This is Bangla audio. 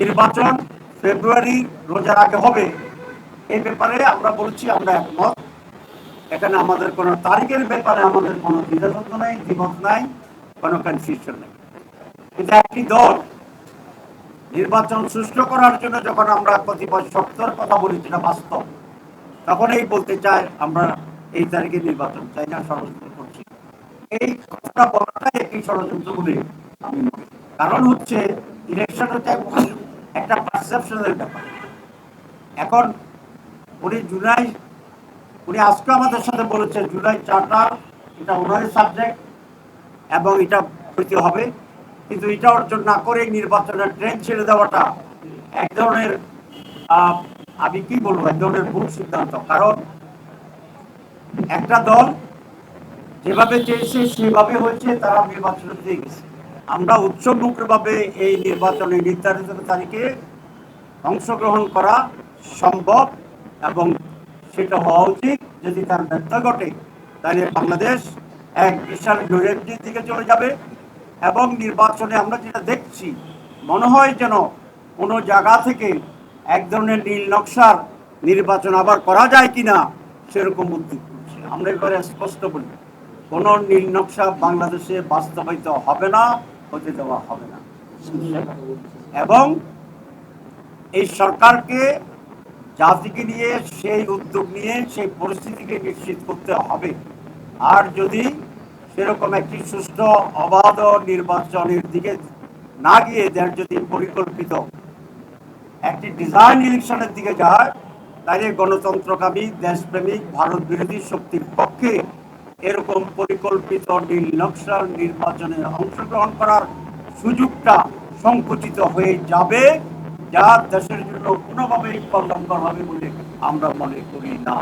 নির্বাচন ফেব্রুয়ারি রোজার আগে হবে। এই ব্যাপারে আমরা বলছি, আমরা একমত। এখানে আমাদের কোনো তারিখের ব্যাপারে আমাদের কোনো দ্বিধাদ্বন্দ্ব নাই, দ্বিমত নাই, কোনো কনফিউশন নেই। কিন্তু একটি দল। নির্বাচন সুষ্ঠু করার জন্য যখন আমরা কতিপয় শর্তর কথা বলি যেটা বাস্তব তখন এই বলতে চাই, আমরা এই তারিখে নির্বাচন চাই না, ষড়যন্ত্র করছি। এই কথাটা বলাটাই একটি ষড়যন্ত্র বলে আমি কারণ হচ্ছে ইলেকশন হচ্ছে একটা পারসেপশনের ব্যাপার। এখন উনি জুলাই, উনি আজকে আমাদের সাথে বলেছেন, জুলাই চার্টার এটা ওনারই সাবজেক্ট এবং এটা হইতে হবে। কিন্তু এটা অর্জন না করে নির্বাচনের ট্রেন ছেড়ে দেওয়াটা এক ধরনের আমি কি বলব, এক ধরনের ভুল সিদ্ধান্ত। কারণ একটা দল যেভাবে চেয়েছে, সেভাবে হয়েছে, তারা নির্বাচনে দিয়ে গেছে। আমরা উৎসবমুখভাবে এই নির্বাচনে নির্ধারিত তারিখে অংশগ্রহণ করা সম্ভব এবং সেটা হওয়া উচিত। যদি তার ব্যর্থ ঘটে, তাহলে বাংলাদেশ এক বিশাল নৈরাজ্যের দিকে চলে যাবে এবং নির্বাচনে আমরা যেটা দেখছি, মনে হয় যেন কোনো জায়গা থেকে এক ধরনের নীল নকশার নির্বাচন আবার করা যায় কি না সেরকম উদ্যোগ করছে। আমরা এবারে স্পষ্ট বলি, কোনো নীল নকশা বাংলাদেশে বাস্তবায়িত হবে না। হতে দেওয়া হবে না। এবং এই সরকারকে জাতিকে নিয়ে, সেই উদ্যোগ নিয়ে, সেই পরিস্থিতিকে নিশ্চিত করতে হবে। আর যদি সেরকম একটি সুষ্ঠু, অবাধ নির্বাচনের দিকে না গিয়ে দেয় যদি পরিকল্পিত একটি ডিজাইন ইলেকশনের দিকে যায়, তাহলে গণতন্ত্রকামী দেশপ্রেমিক, ভারত বিরোধী শক্তির পক্ষে এরকম পরিকল্পিত নীল নকশার নির্বাচনে অংশগ্রহণ করার সুযোগটা সংকুচিত হয়ে যাবে, যা দেশের জন্য কোনোভাবেই কল্যাণকর হবে বলে আমরা মনে করি না।